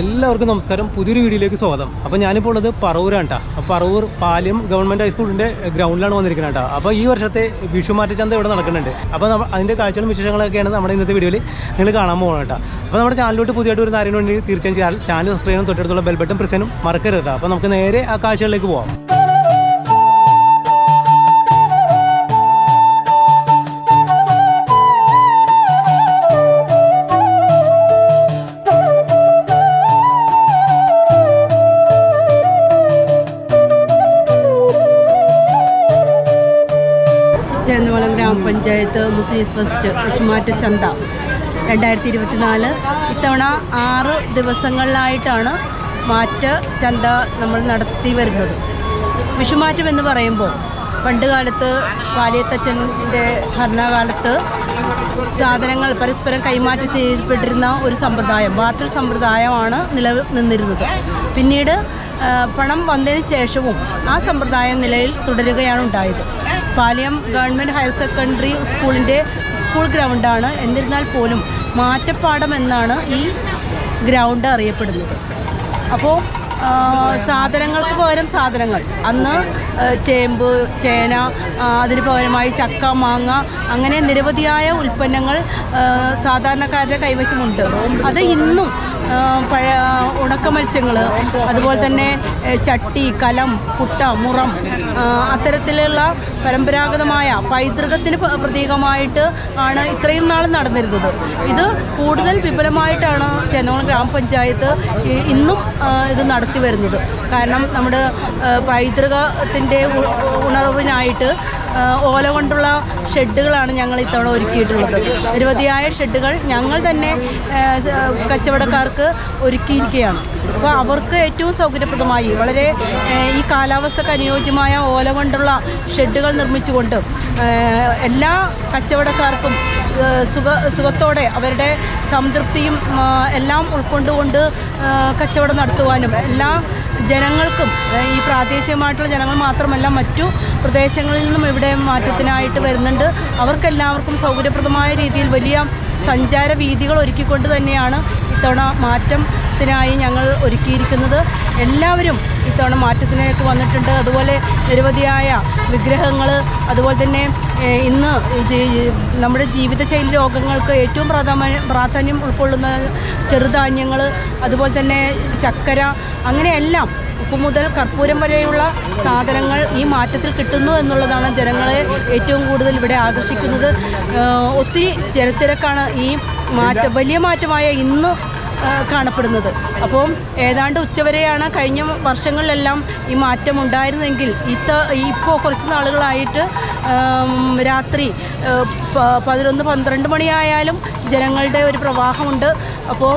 എല്ലാവർക്കും നമസ്കാരം. പുതിയൊരു വീഡിയോയിലേക്ക് സ്വാഗതം. അപ്പോൾ ഞാനിപ്പോൾ ഉള്ളത് പറവൂരാണ് കേട്ടോ പറവൂർ പാലയം ഗവൺമെന്റ് ഹൈസ്കൂളിന്റെ ഗ്രൗണ്ടിലാണ് വന്നിരിക്കുന്നത് കേട്ടോ അപ്പോൾ ഈ വർഷത്തെ വിഷുമാറ്റച്ചന്ത ഇവിടെ നടക്കുന്നുണ്ട്. അപ്പോൾ നമ്മൾ അതിന്റെ കാഴ്ചകളും വിശേഷങ്ങളൊക്കെയാണ് നമ്മുടെ ഇന്നത്തെ വീഡിയോയിൽ നിങ്ങൾ കാണാൻ പോകണം കേട്ടോ അപ്പോൾ നമ്മുടെ ചാനലിലോട്ട് പുതിയതായിട്ട് ഒരു ആരെങ്കിലും വേണ്ടി തീർച്ചയായും ചാനൽ സബ്സ്ക്രൈബ് ചെയ്യാനും തൊട്ടടുത്തുള്ള ബെൽ ബട്ടൺ പ്രസ് മറക്കരുത് അപ്പോൾ നമുക്ക് നേരെ ആ കാഴ്ചകളിലേക്ക് പോകാം ഗ്രാമപഞ്ചായത്ത് മുസ്ലിംസ് ഫസ്റ്റ് വിഷുമാറ്റ ചന്ത. രണ്ടായിരത്തി ഇരുപത്തിനാല് ഇത്തവണ ആറ് ദിവസങ്ങളിലായിട്ടാണ് മാറ്റ ചന്ത നമ്മൾ നടത്തി വരുന്നത്. വിഷുമാറ്റം എന്ന് പറയുമ്പോൾ പണ്ട് കാലത്ത് പാലിയത്തച്ഛന്റെ ഭരണകാലത്ത് സാധനങ്ങൾ പരസ്പരം കൈമാറ്റം ചെയ്യപ്പെട്ടിരുന്ന ഒരു സമ്പ്രദായം ബാർട്ടർ സമ്പ്രദായമാണ് നിലവിൽ നിന്നിരുന്നത്. പിന്നീട് പണം വന്നതിന് ശേഷവും ആ സമ്പ്രദായം നിലയിൽ തുടരുകയാണ് ഉണ്ടായത്. പാലിയം ഗവൺമെന്റ് ഹയർ സെക്കൻഡറി സ്കൂളിന്റെ സ്കൂൾ ഗ്രൗണ്ടാണ്. എന്നിരുന്നാൽ പോലും മാറ്റപ്പാടം എന്നാണ് ഈ ഗ്രൗണ്ട് അറിയപ്പെടുന്നത്. അപ്പോൾ സാധനങ്ങൾക്ക് പകരം സാധനങ്ങൾ. അന്ന് ചേമ്പ് ചേന അതിന് പകരമായി ചക്ക മാങ്ങ അങ്ങനെ നിരവധിയായ ഉൽപ്പന്നങ്ങൾ സാധാരണക്കാരുടെ കൈവശമുണ്ട്. അത് ഇന്നും പഴ ഉണക്ക മത്സ്യങ്ങൾ അതുപോലെ തന്നെ ചട്ടി കലം പുട്ട മുറം അത്തരത്തിലുള്ള പരമ്പരാഗതമായ പൈതൃകത്തിന് പ്രതീകമായിട്ട് ആണ് ഇത്രയും നാൾ നടന്നിരുന്നത്. ഇത് കൂടുതൽ വിപുലമായിട്ടാണ് ചെന്നോളം ഗ്രാമപഞ്ചായത്ത് ഇന്നും ഇത് നടത്തി വരുന്നത്. കാരണം നമ്മുടെ പൈതൃകത്തിന്റെ ഉണർവിനായിട്ട് ഓല കൊണ്ടുള്ള ഷെഡുകളാണ് ഞങ്ങൾ ഇത്തവണ ഒരുക്കിയിട്ടുള്ളത്. നിരവധിയായ ഷെഡുകൾ ഞങ്ങൾ തന്നെ കച്ചവടക്കാർക്ക് ഒരുക്കിയിരിക്കുകയാണ്. അപ്പോൾ അവർക്ക് ഏറ്റവും സൗകര്യപ്രദമായി വളരെ ഈ കാലാവസ്ഥക്ക് അനുയോജ്യമായ ഓല കൊണ്ടുള്ള ഷെഡുകൾ നിർമ്മിച്ചുകൊണ്ട് എല്ലാ കച്ചവടക്കാർക്കും സുഖ സുഖത്തോടെ അവരുടെ സംതൃപ്തിയും എല്ലാം ഉൾക്കൊണ്ടുകൊണ്ട് കച്ചവടം നടത്തുവാനും എല്ലാ ജനങ്ങൾക്കും ഈ പ്രാദേശികമായിട്ടുള്ള ജനങ്ങൾ മാത്രമല്ല മറ്റു പ്രദേശങ്ങളിൽ നിന്നും ഇവിടെ മാറ്റത്തിനായിട്ട് വരുന്നുണ്ട്. അവർക്കെല്ലാവർക്കും സൗകര്യപ്രദമായ രീതിയിൽ വലിയ സഞ്ചാര വീതികൾ ഒരുക്കിക്കൊണ്ട് തന്നെയാണ് ഇത്തവണ മാറ്റത്തിനായി ഞങ്ങൾ ഒരുക്കിയിരിക്കുന്നത്. എല്ലാവരും ഇത്തവണ മാറ്റത്തിലേക്ക് വന്നിട്ടുണ്ട്. അതുപോലെ നിരവധിയായ വിഗ്രഹങ്ങൾ അതുപോലെ തന്നെ ഇന്ന് നമ്മുടെ ജീവിതശൈലി രോഗങ്ങൾക്ക് ഏറ്റവും പ്രാധാന്യം പ്രാധാന്യം ഉൾക്കൊള്ളുന്ന ചെറുധാന്യങ്ങൾ അതുപോലെ തന്നെ ചക്കര അങ്ങനെയെല്ലാം ഉപ്പ് മുതൽ കർപ്പൂരം വരെയുള്ള സാധനങ്ങൾ ഈ മാറ്റത്തിൽ കിട്ടുന്നു എന്നുള്ളതാണ് ജനങ്ങളെ ഏറ്റവും കൂടുതൽ ഇവിടെ ആകർഷിക്കുന്നത്. ഒത്തിരി ജനത്തിരക്കാണ് ഈ മാറ്റം വലിയ മാറ്റമായ ഇന്ന് കാണപ്പെടുന്നത്. അപ്പോൾ ഏതാണ്ട് ഉച്ചവരെയാണ് കഴിഞ്ഞ വർഷങ്ങളിലെല്ലാം ഈ മാറ്റം ഉണ്ടായിരുന്നെങ്കിൽ ഇത്ത ഇപ്പോൾ കുറച്ച് നാളുകളായിട്ട് രാത്രി പതിനൊന്ന് പന്ത്രണ്ട് മണിയായാലും ജനങ്ങളുടെ ഒരു പ്രവാഹമുണ്ട്. അപ്പോൾ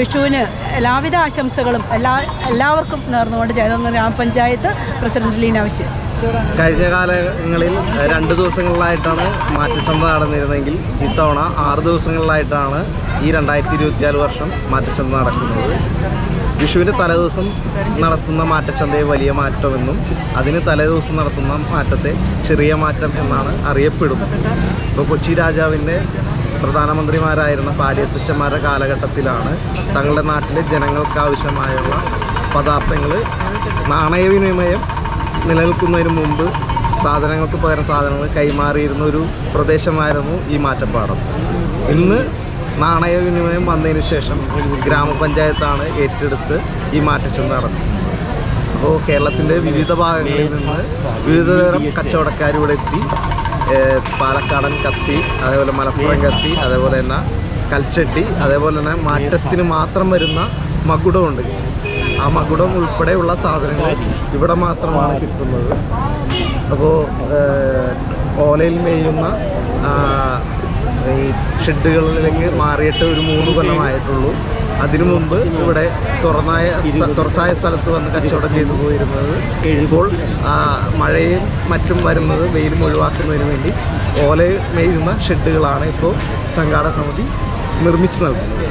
വിഷുവിന് എല്ലാവിധ ആശംസകളും എല്ലാ എല്ലാവർക്കും നേർന്നുകൊണ്ട് ജയതങ്ങ ഗ്രാമപഞ്ചായത്ത് പ്രസിഡന്റ് ലീനാവശ്യം കഴിഞ്ഞ കാലങ്ങളിൽ രണ്ട് ദിവസങ്ങളിലായിട്ടാണ് മാറ്റച്ചന്ത നടന്നിരുന്നെങ്കിൽ ഇത്തവണ ആറ് ദിവസങ്ങളിലായിട്ടാണ് ഈ രണ്ടായിരത്തി ഇരുപത്തിനാല് വർഷം മാറ്റച്ചന്ത നടക്കുന്നത്. വിഷുവിന്റെ തലേദിവസം നടത്തുന്ന മാറ്റച്ചന്തയെ വലിയ മാറ്റമെന്നും അതിന് തലേദിവസം നടത്തുന്ന മാറ്റത്തെ ചെറിയ മാറ്റം എന്നാണ് അറിയപ്പെടുന്നത്. ഇപ്പോൾ കൊച്ചി രാജാവിന്റെ പ്രധാനമന്ത്രിമാരായിരുന്ന പാലിയത്തച്ഛന്മാരുടെ കാലഘട്ടത്തിലാണ് തങ്ങളുടെ നാട്ടിലെ ജനങ്ങൾക്ക് ആവശ്യമായുള്ള പദാർത്ഥങ്ങൾ നാണയവിനിമയം നിലനിൽക്കുന്നതിന് മുമ്പ് സാധനങ്ങൾക്ക് പകരം സാധനങ്ങൾ കൈമാറിയിരുന്ന ഒരു പ്രദേശമായിരുന്നു ഈ മാറ്റപ്പാടം. ഇന്ന് നാണയവിനിമയം വന്നതിന് ശേഷം ഗ്രാമപഞ്ചായത്താണ് ഏറ്റെടുത്ത് ഈ മാറ്റച്ചന്ത നടന്നത്. അപ്പോൾ കേരളത്തിന്റെ വിവിധ ഭാഗങ്ങളിൽ നിന്ന് വിവിധതരം കച്ചവടക്കാർ ഇവിടെ എത്തി. പാലക്കാടൻ കത്തി അതേപോലെ മലപ്പുറം കത്തി അതേപോലെ തന്നെ കൽച്ചട്ടി അതേപോലെ തന്നെ മാറ്റത്തിന് മാത്രം വരുന്ന മകുടമുണ്ട്. ആ മകുടം ഉൾപ്പെടെയുള്ള സാധനങ്ങൾ ഇവിടെ മാത്രമാണ് കിട്ടുന്നത്. അപ്പോൾ ഓലയിൽ മേയുന്ന ഈ ഷെഡുകളിലേക്ക് മാറിയിട്ട് ഒരു മൂന്ന് കൊല്ലമായിട്ടുള്ളൂ അതിനു മുമ്പ് ഇവിടെ തുറന്നായ തുറസായ സ്ഥലത്ത് വന്ന് കച്ചവടം ചെയ്തു പോയിരുന്നത്. ഇപ്പോൾ മഴയും മറ്റും വരുന്നത് വെയിലും ഒഴിവാക്കുന്നതിന് വേണ്ടി ഓല മേയുന്ന ഷെഡുകളാണ് ഇപ്പോൾ സംഘാടക സമിതി നിർമ്മിച്ചു നൽകുന്നത്.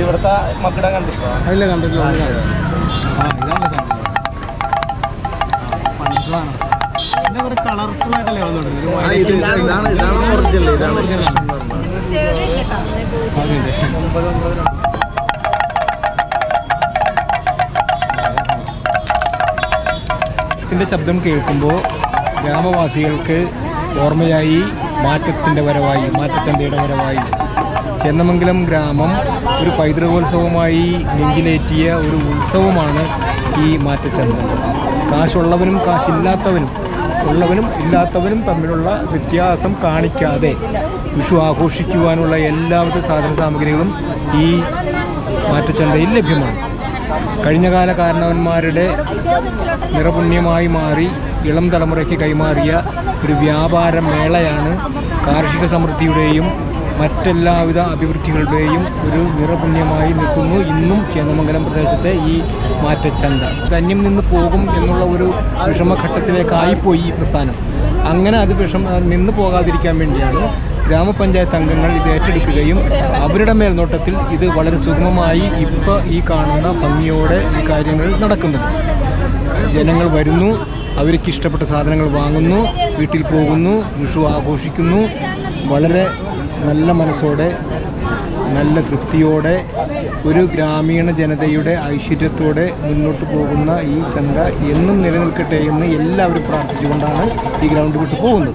ഇവിടുത്തെ മക്കിടം കണ്ടിട്ടോ ഇല്ല ശബ്ദം കേൾക്കുമ്പോൾ ഗ്രാമവാസികൾക്ക് ഓർമ്മയായി മാറ്റത്തിന്റെ വരവായി മാറ്റച്ചന്തയുടെ വരവായി. ചെന്നമംഗലം ഗ്രാമം ഒരു പൈതൃകോത്സവമായി നെഞ്ചിലേറ്റിയ ഒരു ഉത്സവമാണ് ഈ മാറ്റച്ചന്ത. കാശുള്ളവനും കാശില്ലാത്തവനും ഉള്ളവനും ഇല്ലാത്തവനും തമ്മിലുള്ള വ്യത്യാസം കാണിക്കാതെ വിഷു ആഘോഷിക്കുവാനുള്ള എല്ലാവിധ സാധന സാമഗ്രികളും ഈ മാറ്റച്ചന്തയിൽ ലഭ്യമാണ്. കഴിഞ്ഞകാല കാരണവന്മാരുടെ നിറപുണ്യമായി മാറി ഇളം തലമുറയ്ക്ക് കൈമാറിയ ഒരു വ്യാപാര മേളയാണ്. കാർഷിക സമൃദ്ധിയുടെയും മറ്റെല്ലാവിധ അഭിവൃദ്ധികളുടെയും ഒരു നിറപുണ്യമായി നിൽക്കുന്നു ഇന്നും ചേന്നമംഗലം പ്രദേശത്തെ ഈ മാറ്റച്ചന്ത. ധന്യം നിന്ന് പോകും എന്നുള്ള ഒരു വിഷമഘട്ടത്തിലേക്കായിപ്പോയി ഈ പ്രസ്ഥാനം. അങ്ങനെ അത് വിഷം നിന്ന് പോകാതിരിക്കാൻ വേണ്ടിയാണ് ഗ്രാമപഞ്ചായത്ത് അംഗങ്ങൾ ഇത് ഏറ്റെടുക്കുകയും അവരുടെ മേൽനോട്ടത്തിൽ ഇത് വളരെ സുഗമമായി ഇപ്പോൾ ഈ കാണുന്ന ഭംഗിയോടെ ഈ കാര്യങ്ങൾ നടക്കുന്നത്. ജനങ്ങൾ വരുന്നു. അവർക്ക് ഇഷ്ടപ്പെട്ട സാധനങ്ങൾ വാങ്ങുന്നു വീട്ടിൽ പോകുന്നു വിഷു ആഘോഷിക്കുന്നു. വളരെ നല്ല മനസ്സോടെ നല്ല തൃപ്തിയോടെ ഒരു ഗ്രാമീണ ജനതയുടെ ഐശ്വര്യത്തോടെ മുന്നോട്ട് പോകുന്ന ഈ ചന്ത എന്നും നിലനിൽക്കട്ടെ എന്ന് എല്ലാവരും പ്രാർത്ഥിച്ചുകൊണ്ടാണ് ഈ ഗ്രൗണ്ട് വിട്ടു പോകുന്നത്.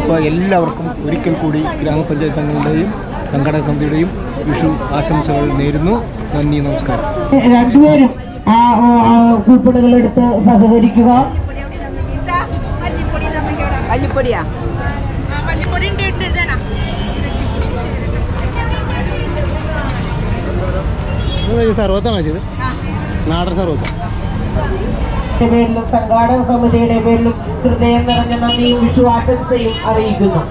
അപ്പോൾ എല്ലാവർക്കും ഒരിക്കൽ കൂടി ഗ്രാമപഞ്ചായത്ത് അംഗങ്ങളുടെയും സംഘടനാ സമിതിയുടെയും വിഷു ആശംസകൾ നേരുന്നു. നന്ദി നമസ്കാരം. കൂപ്പണുകൾ എടുത്ത് സഹകരിക്കുക. സർവത്താണ് ചെയ്ത് നാടൻ സർവത്ത് പേരിലും സംഘാടക സമിതിയുടെ പേരിലും ഹൃദയം നിറഞ്ഞ നന്ദിയും വിശ്വാസത്തെയും അറിയിക്കുന്നു.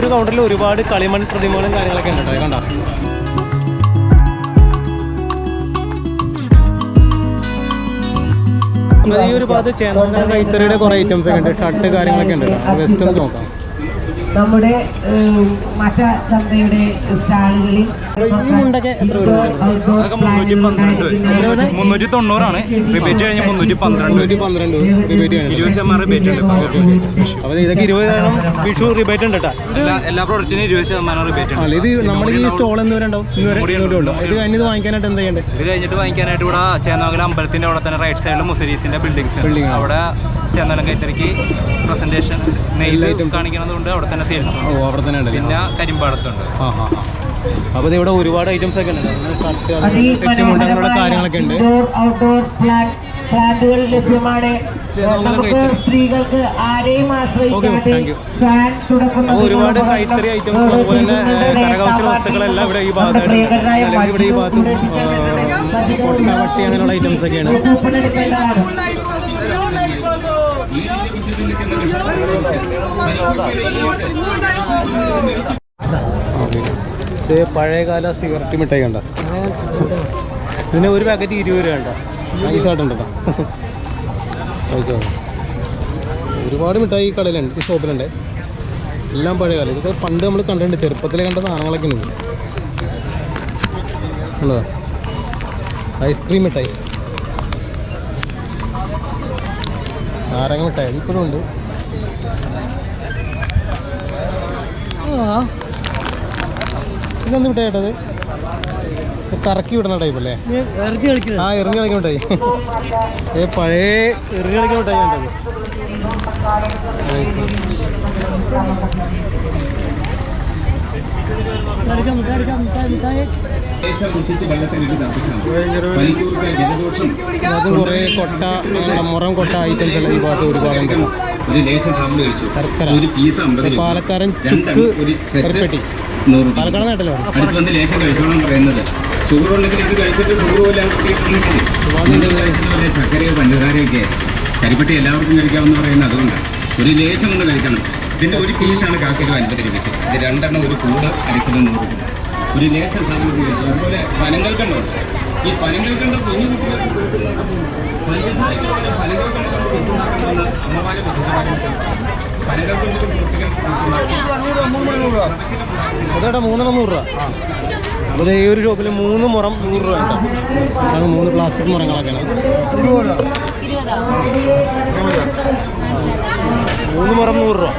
ഒരു കൗണ്ടറിൽ ഒരുപാട് കളിമൺ പ്രതിമകളും കാര്യങ്ങളൊക്കെ ഉണ്ട് കേട്ടോ കണ്ടോ? ഈ ഒരു ഭാഗത്ത് ചേർന്ന കൈത്തറിയുടെ കുറേ ഐറ്റംസ് ഒക്കെ ഉണ്ട് ഷർട്ട് കാര്യങ്ങളൊക്കെ ഉണ്ട് വെസ്റ്റേൺ നോക്കാം. നമ്മുടെ മറ്റ ചന്തയുടെ സ്റ്റാളുകളിൽ മുന്നൂറ്റി തൊണ്ണൂറാണ്. റിബേറ്റ് കഴിഞ്ഞ മുന്നൂറ്റി പന്ത്രണ്ട് ഇരുപത് ശതമാനം റിബേറ്റ് ഉണ്ട്. അപ്പോൾ ഇതൊക്കെ ഇരുപത് കാരണം വിഷു റിബേറ്റ് ഉണ്ട് കേട്ടോ. എല്ലാ പ്രോഡക്റ്റിനും ഇരുപത് ശതമാനം റിബേറ്റ് അല്ല ഉണ്ട് ഇത് നമ്മൾ ഈ സ്റ്റോൾ എന്ന് വരെ ഉണ്ടാവും. ഇന്ന് വരെ ഇത് കഴിഞ്ഞത് വാങ്ങിക്കാനായിട്ട് എന്താ ചെയ്യണ്ടേ? ഇത് കഴിഞ്ഞിട്ട് വാങ്ങിക്കാനായിട്ട് ഇവിടെ ചേന്നാകല അമ്പലത്തിന്റെ അവിടെ തന്നെ റൈറ്റ് സൈഡിൽ മുസരീസിന്റെ ബിൽഡിങ്സ് ആണ്. അവിടെ ചേന്നാലം കൈത്തറിക്ക് പ്രസന്റേഷൻ നെയിൽ items. കാണിക്കുന്നതുകൊണ്ട് അവിടെ തന്നെ സെയിൽസ് ഓ അവിടെ തന്നെ ഉണ്ട് പിന്നെ കരിമ്പാടത്തുണ്ട്. ആ ആ ആ. അപ്പോൾ ഇത് ഇവിടെ ഒരുപാട് ഐറ്റംസ് ഒക്കെ ഉണ്ട്. അങ്ങനെയുള്ള കാര്യങ്ങളൊക്കെ ഉണ്ട്. ഔട്ട്ഡോർ ഫ്ലാറ്റുകൾ ലഭ്യമാണ്. നമുക്ക് സ്ത്രീകൾക്ക് ആരെയും ആശ്രയിക്കാതെ ഫാൻ തുടക്കുന്ന ഒരുപാട് കൈത്തറി ഐറ്റംസ് അതുപോലെ തന്നെ കരകൗശല വസ്തുക്കളെല്ലാം ഇവിടെ ഈ ഭാഗത്തായിട്ട് ഇവിടെ ഈ ഭാഗത്തും ഏഹ്, കൊട്ട വട്ടി അങ്ങനെയുള്ള ഐറ്റംസ് ഒക്കെയാണ്. പഴയകാല സിഗരറ്റ് മിഠായി കണ്ട. ഇതിന് ഒരു പാക്കറ്റ് ഇരുപത് രൂപ കണ്ട. നൈസായിട്ടുണ്ട്. ഒരുപാട് മിഠായി ഈ കടയിലുണ്ട് ഈ ഷോപ്പിലുണ്ട്. എല്ലാം പഴയകാലം. ഇതൊക്കെ പണ്ട് നമ്മൾ കണ്ടിട്ടുണ്ട്. ചെറുപ്പത്തിൽ കണ്ട സാധനങ്ങളൊക്കെ ഉണ്ട്. ഉള്ളതാ ഐസ്ക്രീം മിഠായി. നാരങ്ങ മിഠായി. ഇപ്പോഴും ഉണ്ട്. ആ. ഇതെന്ത് മിഠായി കേട്ടത് കറക്കി വിടുന്ന ടൈപ്പ് അല്ലേ? ആ എറിഞ്ഞ് കളിക്കുന്ന മിഠായി ഏ പഴയ എറിഞ്ഞ് കളിക്കുന്ന മിഠായി കണ്ടത് അതും കുറേ കൊട്ട മുറം കൊട്ട ഐറ്റംസ് എല്ലാം ഈ ഭാഗത്ത് ഒരുപാടുണ്ട്. ഒരു ലേശം സാമ്പിൾ കഴിച്ചു. ഒരു പീസ് അമ്പത് പാലക്കാരൻ രണ്ടെണ്ണം ഒരു സെറ്റ് നൂറ് പാലക്കാട് നാട്ടിലോ? അടുത്ത് വന്ന് ലേശം കഴിച്ചോളാം പറയുന്നത്. ഷുഗർ ഉണ്ടെങ്കിൽ ഇത് കഴിച്ചിട്ട് ഷുഗർ പോലെ ശർക്കരയോ പഞ്ചസാരയൊക്കെ കരിപ്പട്ടി എല്ലാവർക്കും കഴിക്കാമെന്ന് പറയുന്നത് അതുകൊണ്ട് ഒരു ലേശം ഒന്ന് കഴിക്കണം. ഇതിന്റെ ഒരു പീസാണ് കാൽ കിലോ അൻപത് രൂപയ്ക്ക്. ഇത് രണ്ടെണ്ണം ഒരു കൂട് അര കിലോ നൂറ് രൂപ. ഒരു ലേശം സാധനം അതുപോലെ പനങ്ങൾക്കുണ്ട് ഈ പനങ്ങൾക്കുണ്ട് കുഞ്ഞു കുട്ടികൾക്ക് പഞ്ചസാരയ്ക്ക് പനങ്ങൾക്കുണ്ട് കൊടുക്കുന്നതാണ് അമ്മമാരെ കുട്ടികൾക്ക് അതേട്ടാ നൂറ് രൂപ. അതെ ഈ ഒരു ഷോപ്പിൽ മൂന്ന് മുറം നൂറ് രൂപ അതാണ് മൂന്ന് പ്ലാസ്റ്റിക് മുറങ്ങളൊക്കെയാണ്. മൂന്ന് മുറം നൂറ് രൂപ.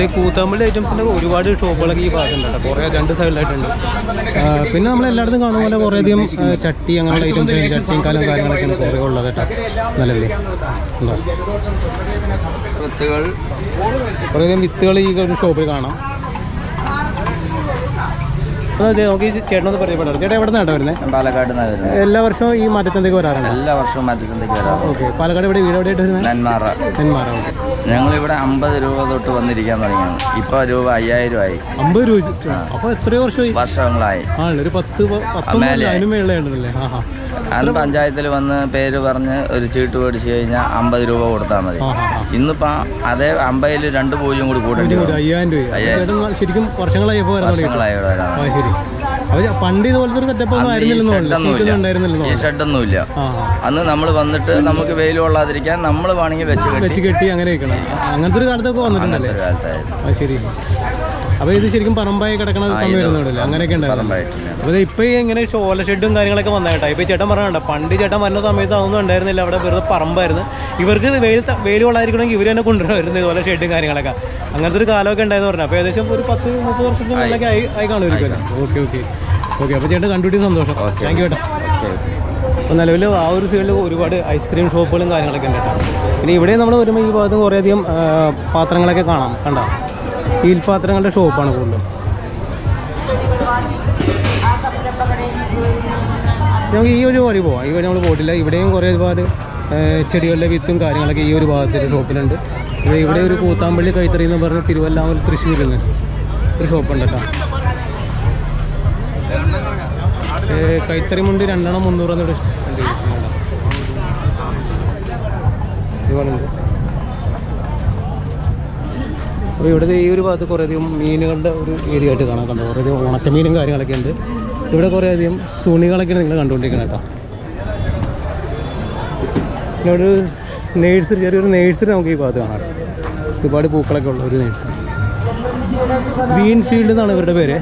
ഇതേ കൂത്താമ്പള്ളി ഐറ്റംസിന്റെ ഒരുപാട് ഷോപ്പുകളൊക്കെ ഈ ഭാഗത്തുണ്ട് കുറേ രണ്ട് സൈഡിലായിട്ടുണ്ട്. പിന്നെ നമ്മൾ എല്ലായിടത്തും കാണുന്ന പോലെ കുറേയധികം ചട്ടി അങ്ങനെയുള്ള ഐറ്റംസ് ചട്ടിയും കാലം കാര്യങ്ങളൊക്കെയാണ് കുറേ ഉള്ളത് കേട്ടോ. നല്ലല്ലേ കുറേയധികം വിത്തുകൾ ഈ ഒരു ഷോപ്പിൽ കാണാം. ഈ ചേട്ടനൊന്ന് പരിചയപ്പെടാറ് ചേട്ടാ എവിടെ നിന്നാണ് വരുന്നത് പാലക്കാട് നിന്ന് വരുന്നത് എല്ലാ വർഷവും ഈ മാറ്റത്തിന്റെ വരാറുണ്ട്? എല്ലാ വർഷവും മാറ്റത്തിന്റെ വരാം ഓക്കെ. പാലക്കാട് ഇവിടെ വീട് എവിടെയായിട്ട് വരുന്നത് നെന്മാറ. നെന്മാറ ഓക്കെ. ഞങ്ങളിവിടെ അമ്പത് രൂപ തൊട്ട് വന്നിരിക്കാൻ തുടങ്ങിയാണ്. ഇപ്പോൾ രൂപ അയ്യായിരം ആയി. അമ്പത് രൂപ അപ്പോൾ എത്രയോ വർഷമായി? വർഷങ്ങളായി. ആണല്ലേ ഒരു പത്ത് പ- പത്തൊമ്പത് മേലെ. അതിന് മേളിലുണ്ടല്ലേ ആ ആ. അന്ന് പഞ്ചായത്തിൽ വന്ന് പേര് പറഞ്ഞ് ഒരു ചീട്ട് മേടിച്ച് കഴിഞ്ഞാൽ അമ്പത് രൂപ കൊടുത്താൽ മതി. ഇന്നിപ്പോൾ അതേ അമ്പതിൽ രണ്ട് പൂജ്യം കൂടി കൂട്ടേണ്ടി അയ്യായിരം രൂപ അയ്യായിരം. ശരിക്കും വർഷങ്ങളായി വർഷങ്ങളായി ഇവിടെ വരാൻ ശരി. അപ്പോൾ പണ്ട് ഇതുപോലത്തെ ഒരു സെറ്റപ്പ് ഒന്നും അന്ന് ഈ ഷെഡൊന്നുമില്ല അന്ന് നമ്മൾ വന്നിട്ട് നമുക്ക് വെയിൽ കൊള്ളാതിരിക്കാൻ നമ്മൾ വേണമെങ്കിൽ വെച്ച് വെച്ച് കെട്ടി. അങ്ങനെ വെക്കണം. അങ്ങനത്തെ ഒരു കാലത്തൊക്കെ വന്നിട്ടുണ്ടല്ലേ? ശരി. അപ്പോൾ ഇത് ശരിക്കും പറമ്പായി കിടക്കണ സമയം വരുന്നുണ്ടല്ലേ അങ്ങനെയൊക്കെ ഉണ്ടായിരുന്നു. ഇപ്പൊ അപ്പോൾ ഇപ്പോൾ ഇങ്ങനെ ഷോല ഷെഡും കാര്യങ്ങളൊക്കെ വന്നേട്ടാ ഇപ്പോൾ ചേട്ടൻ പറഞ്ഞാണ്ട പണ്ട് ചേട്ടൻ വരുന്ന സമയത്ത് അതൊന്നും ഉണ്ടായിരുന്നില്ല. അവിടെ വെറുതെ പറമ്പായിരുന്നു. ഇവർക്ക് വെയിൽ വെയിൽ കൊള്ളാതിരിക്കണമെങ്കിൽ ഇവർ തന്നെ കൊണ്ടുവരുന്നത് ഇതുപോലെ ഷെഡും കാര്യങ്ങളൊക്കെ. അങ്ങനത്തെ ഒരു കാലമൊക്കെ ഉണ്ടായെന്ന് പറഞ്ഞു. അപ്പോൾ ഏകദേശം ഒരു പത്ത് മുപ്പത് വർഷത്തിന് മുന്നൊക്കെ ആയി ആയി കാണുമായിരിക്കും ഓക്കെ ഓക്കെ. ഓക്കെ അപ്പോൾ ചേട്ടൻ കണ്ടുപിടി സന്തോഷം. താങ്ക് യു ചേട്ടാ. അപ്പോൾ നിലവിൽ ആ ഒരു സൈഡിൽ ഒരുപാട് ഐസ്ക്രീം ഷോപ്പുകളും കാര്യങ്ങളൊക്കെ ഉണ്ട് കേട്ടോ. പിന്നെ ഇവിടെ നമ്മൾ വരുമ്പോൾ ഈ ഭാഗത്ത് കുറേയധികം പാത്രങ്ങളൊക്കെ കാണാം. കണ്ടോ? സ്റ്റീൽ പാത്രങ്ങളുടെ ഷോപ്പാണ് കൂടുതലും. നമുക്ക് ഈ ഒരു വഴി പോവാം. ഈ വഴി നമ്മൾ പോയിട്ടില്ല. ഇവിടെയും കുറേ ഒരുപാട് ചെടികളുടെ വിത്തും കാര്യങ്ങളൊക്കെ ഈ ഒരു ഭാഗത്തൊരു ഷോപ്പിലുണ്ട്. ഇവിടെ ഒരു കൂത്താമ്പള്ളി കൈത്തറി എന്ന് പറഞ്ഞ തിരുവല്ലാമൽ തൃശ്ശൂരിൽ നിന്ന് ഒരു ഷോപ്പുണ്ട് കേട്ടോ. കൈത്തറി മുണ്ട് രണ്ടെണ്ണം മുന്നൂറ് എന്നൊരു ഇതുപോലുണ്ട്. അപ്പോൾ ഇവിടുത്തെ ഈ ഒരു ഭാഗത്ത് കുറേയധികം മീനുകളുടെ ഒരു ഏരിയ ആയിട്ട് കാണാൻ കണ്ടു. കുറേയധികം ഉണക്കമീനും കാര്യങ്ങളൊക്കെ ഉണ്ട്. ഇവിടെ കുറേയധികം തുണികളൊക്കെയാണ് നിങ്ങൾ കണ്ടുകൊണ്ടിരിക്കുന്നത് കേട്ടോ. പിന്നെ ഒരു നേഴ്സറി ചെറിയൊരു നേഴ്സറി നമുക്ക് ഈ ഭാഗത്ത് കാണാം. ഒരുപാട് പൂക്കളൊക്കെ ഉള്ള ഒരു നേഴ്സറി ഗ്രീൻ ഫീൽഡ് എന്നാണ് ഇവരുടെ പേര്.